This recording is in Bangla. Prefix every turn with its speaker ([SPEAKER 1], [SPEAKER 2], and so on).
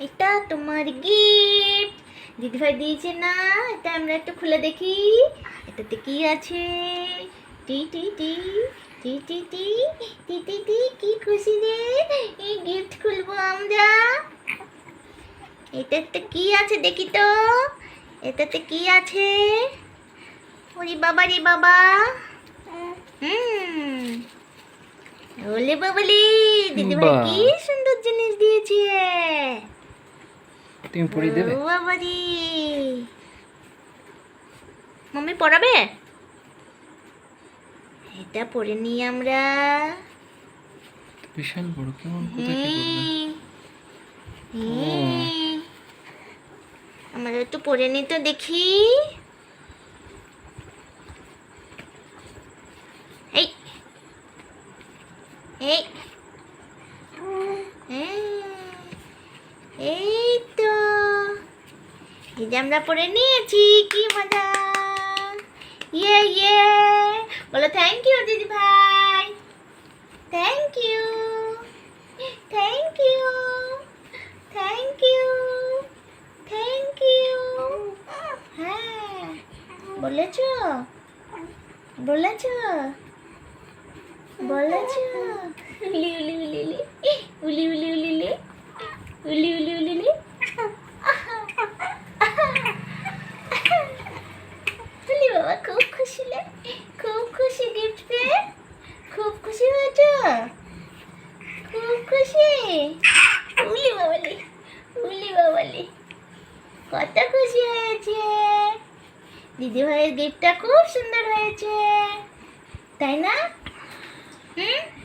[SPEAKER 1] এটা তোমার গিফট দিদিভাই দিয়েছে না এটা আমরা একটু খুলে দেখি। এটাতে কি আছে? টি টি টি টি টি টি টি টি টি কি খুশি রে। এই গিফট খুলবো আমরা। এটাতে কি আছে দেখি তো। এটাতে কি আছে? ওরে বাবা রে বাবা। হুম। ওলে বাবলি দিদিভাই কি সুন্দর জিনিস দিয়েছে।
[SPEAKER 2] তুমি পড়িয়ে দেবে?
[SPEAKER 1] মাম্মি পড়াবে এটা পড়ে নিই আমরা।
[SPEAKER 2] বিশাল বড় কেমন কোথায় কি।
[SPEAKER 1] আমরা একটু পড়ে নিই তো দেখি। এই। এই। এই। এই আমরা পড়ে নিয়েছি, কি মজা। ইয়ে ইয়ে। বলো থ্যাংক ইউ দিদি ভাই। Thank you thank you thank you thank you হ্যাঁ। বলেছ? বলেছ? বলেছ? উলি উলি উলি। উলি উলি উলি উলি। উলি উলি বাবা খুব খুশি লে খুব খুশি গিফট পেয়ে খুব খুশি হয়েছ খুব খুশি? উলি বাবালি উলি বাবালি। কত খুশি হয়েছে। দিদিভাইয়ের গিফটটা খুব সুন্দর হয়েছে। তাই না? হুম?